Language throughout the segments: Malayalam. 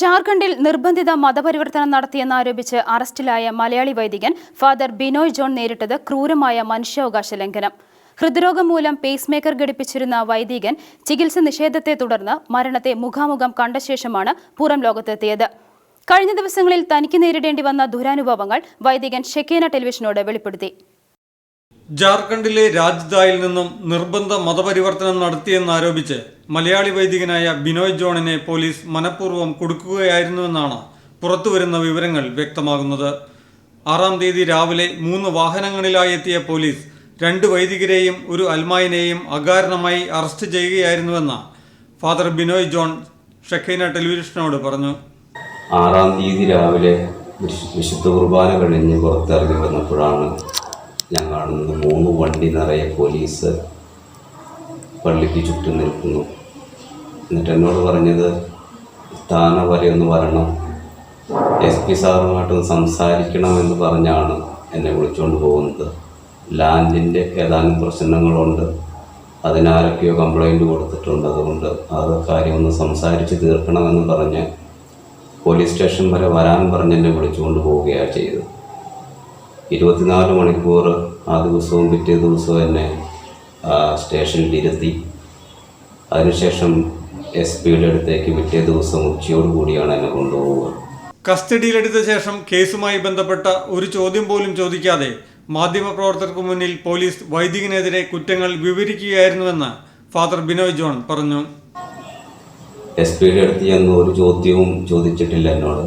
ജാർഖണ്ഡിൽ നിർബന്ധിത മതപരിവർത്തനം നടത്തിയെന്നാരോപിച്ച് അറസ്റ്റിലായ മലയാളി വൈദികൻ ഫാദർ ബിനോയ് ജോൺ നേരിട്ടത് ക്രൂരമായ മനുഷ്യാവകാശ ലംഘനം. ഹൃദ്രോഗം മൂലം പേസ് മേക്കർ ഘടിപ്പിച്ചിരുന്ന വൈദികൻ ചികിത്സ നിഷേധത്തെ തുടർന്ന് മരണത്തെ മുഖാമുഖം കണ്ട ശേഷമാണ് പുറം ലോകത്തെത്തിയത്. കഴിഞ്ഞ ദിവസങ്ങളിൽ തനിക്ക് നേരിടേണ്ടി വന്ന ദുരാനുഭവങ്ങൾ വൈദികൻ ഷെക്കേന ടെലിവിഷനോട് വെളിപ്പെടുത്തി. ജാർഖണ്ഡിലെ രാജ്ദായിൽ നിന്നും നിർബന്ധ മതപരിവർത്തനം നടത്തിയെന്നാരോപിച്ച് മലയാളി വൈദികനായ ബിനോയ് ജോണിനെ പോലീസ് മനഃപൂർവം കൊടുക്കുകയായിരുന്നുവെന്നാണ് പുറത്തുവരുന്ന വിവരങ്ങൾ വ്യക്തമാകുന്നത്. ആറാം തീയതി രാവിലെ മൂന്ന് വാഹനങ്ങളിലായി എത്തിയ പോലീസ് രണ്ട് വൈദികരെയും ഒരു അൽമായിനെയും അകാരണമായി അറസ്റ്റ് ചെയ്യുകയായിരുന്നുവെന്ന് ഫാദർ ബിനോയ് ജോൺ ഷെഖൈന ടെലിവിഷനോട് പറഞ്ഞു. ആറാം തീയതി രാവിലെ വിശു- വിശുദ്ധ കുർബാന കഴിഞ്ഞ് പുറത്തിറങ്ങി വന്നപ്പോഴാണ് ഞാൻ കാണുന്നത് മൂന്ന് വണ്ടി നിറയെ പോലീസ് പള്ളിക്ക് ചുറ്റും നിൽക്കുന്നു. എന്നിട്ട് എന്നോട് പറഞ്ഞത് സ്ഥാന വരെ ഒന്ന് വരണം. എസ് പി സാറുമായിട്ടൊന്ന് സംസാരിക്കണമെന്ന് പറഞ്ഞാണ് എന്നെ വിളിച്ചുകൊണ്ട് പോകുന്നത്. ലാൻഡിന്റെ ഏതാനും പ്രശ്നങ്ങളുണ്ട്. അതിനാരൊക്കെയോ കംപ്ലൈന്റ് കൊടുത്തിട്ടുണ്ട്. അതുകൊണ്ട് അത് കാര്യം ഒന്ന് സംസാരിച്ച് തീർക്കണമെന്ന് പറഞ്ഞ് പോലീസ് സ്റ്റേഷൻ വരെ വരാൻ പറഞ്ഞ് എന്നെ വിളിച്ചുകൊണ്ട് പോവുകയാണ് ചെയ്തത്. ഇരുപത്തിനാല് മണിക്കൂർ ആ ദിവസവും പിറ്റേ ദിവസവും തന്നെ സ്റ്റേഷനിലിരുത്തി സ്റ്റേഷനിൽ ഇരുത്തി. അതിനുശേഷം എസ് പിയുടെ അടുത്തേക്ക് പിറ്റേ ദിവസം ഉച്ചയോടുകൂടിയാണ് എന്നെ കൊണ്ടുപോവുക. കസ്റ്റഡിയിലെടുത്ത ശേഷം കേസുമായി ബന്ധപ്പെട്ട ഒരു ചോദ്യം പോലും ചോദിക്കാതെ മാധ്യമപ്രവർത്തകർക്ക് മുന്നിൽ പോലീസ് വൈദികനെതിരെ കുറ്റങ്ങൾ വിവരിക്കുകയായിരുന്നുവെന്ന് ഫാദർ ബിനോയ് ജോൺ പറഞ്ഞു. എസ് പിയുടെ അടുത്ത് ഞാൻ ഒരു ചോദ്യവും ചോദിച്ചിട്ടില്ല എന്നോട്.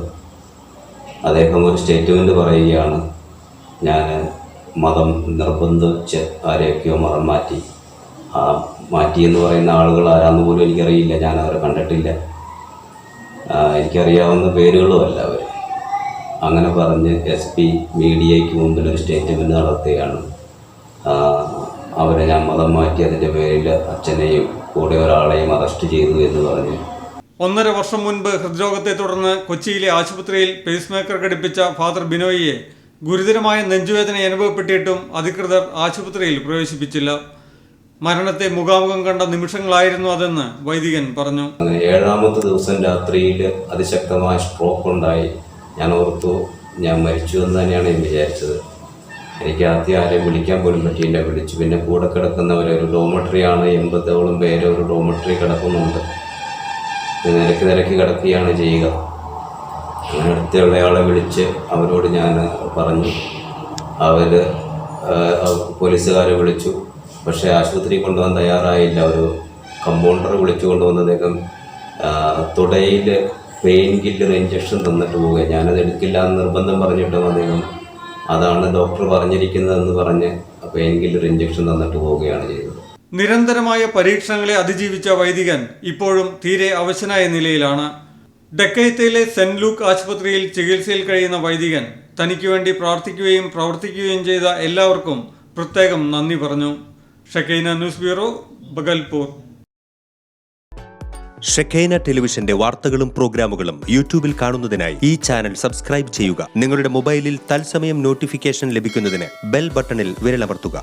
അദ്ദേഹം ഒരു സ്റ്റേറ്റ്മെന്റ് പറയുകയാണ്. ഞാൻ മതം നിർബന്ധിച്ച് ആരെയൊക്കെയോ മതം മാറ്റി. ആ മാറ്റിയെന്ന് പറയുന്ന ആളുകൾ ആരാന്ന് പോലും എനിക്കറിയില്ല. ഞാൻ അവരെ കണ്ടിട്ടില്ല. എനിക്കറിയാവുന്ന എനിക്കറിയാവുന്ന പേരുകളുമല്ല അവർ. അങ്ങനെ പറഞ്ഞ് എസ് പി മീഡിയയ്ക്ക് മുമ്പിൽ ഒരു സ്റ്റേറ്റ്മെന്റ് നടത്തുകയാണ്. അവരെ ഞാൻ മതം മാറ്റി അതിന്റെ പേരിൽ അച്ഛനെയും കൂടെ ഒരാളെയും അറസ്റ്റ് ചെയ്തു എന്ന് പറഞ്ഞു. ഒന്നര വർഷം മുൻപ് ഹൃദ്രോഗത്തെ തുടർന്ന് കൊച്ചിയിലെ ആശുപത്രിയിൽ പേസ് മേക്കർ ഘടിപ്പിച്ച ഫാദർ ബിനോയിയെ ഗുരുതരമായ നെഞ്ചുവേദന അനുഭവപ്പെട്ടിട്ടും അധികൃതർ ആശുപത്രിയിൽ പ്രവേശിപ്പിച്ചില്ല. മരണത്തെ മുഖാമുഖം കണ്ട നിമിഷങ്ങളായിരുന്നു അതെന്ന് വൈദികൻ പറഞ്ഞു. ഏഴാമത്തെ ദിവസം രാത്രിയിൽ അതിശക്തമായ സ്ട്രോക്ക് ഉണ്ടായി. ഞാൻ ഓർത്തു ഞാൻ മരിച്ചു എന്ന് തന്നെയാണ് ഞാൻ വിചാരിച്ചത്. എനിക്ക് ആദ്യം ആരെയും വിളിക്കാൻ പോലും പറ്റിയില്ല. വിളിച്ചു പിന്നെ കൂടെ കിടക്കുന്നവരെ ഒരു ഡോമട്രിയാണ് എൺപതോളം പേര് ഒരു ഡോമട്രി കിടക്കുന്നുണ്ട്. നിരക്ക് നിരക്ക് കിടക്കുകയാണ് ചെയ്യുക. അടുത്തുള്ളയാളെ വിളിച്ച് അവരോട് ഞാൻ പറഞ്ഞു. അവർ പോലീസുകാരെ വിളിച്ചു. പക്ഷേ ആശുപത്രി കൊണ്ടുപോകാൻ തയ്യാറായില്ല. ഒരു കമ്പൗണ്ടർ വിളിച്ചു കൊണ്ടുവന്ന അദ്ദേഹം തുടയിൽ പെയിൻ കില്ലർ ഇഞ്ചക്ഷൻ തന്നിട്ട് പോവുക ഞാനത് എടുക്കില്ല എന്ന് നിർബന്ധം പറഞ്ഞിട്ടും അദ്ദേഹം അതാണ് ഡോക്ടർ പറഞ്ഞിരിക്കുന്നതെന്ന് പറഞ്ഞ് പെയിൻ കില്ലർ ഇഞ്ചക്ഷൻ തന്നിട്ട് പോവുകയാണ് ചെയ്തത്. നിരന്തരമായ പരീക്ഷണങ്ങളെ അതിജീവിച്ച വൈദികൻ ഇപ്പോഴും തീരെ അവശനായ നിലയിലാണ്. ഡക്കയത്തയിലെ സെന്റ് ലൂക്ക് ആശുപത്രിയിൽ ചികിത്സയിൽ കഴിയുന്ന വൈദികൻ തനിക്ക് വേണ്ടി പ്രാർത്ഥിക്കുകയും പ്രവർത്തിക്കുകയും ചെയ്ത എല്ലാവർക്കും പ്രത്യേകം നന്ദി പറഞ്ഞു. Shekinah news bureau Bhagalpur. Shekinah ടെലിവിഷന്റെ വാർത്തകളും പ്രോഗ്രാമുകളും യൂട്യൂബിൽ കാണുന്നതിനായി ഈ ചാനൽ സബ്സ്ക്രൈബ് ചെയ്യുക. നിങ്ങളുടെ മൊബൈലിൽ തത്സമയം നോട്ടിഫിക്കേഷൻ ലഭിക്കുന്നതിന് ബെൽ ബട്ടണിൽ വിരലമർത്തുക.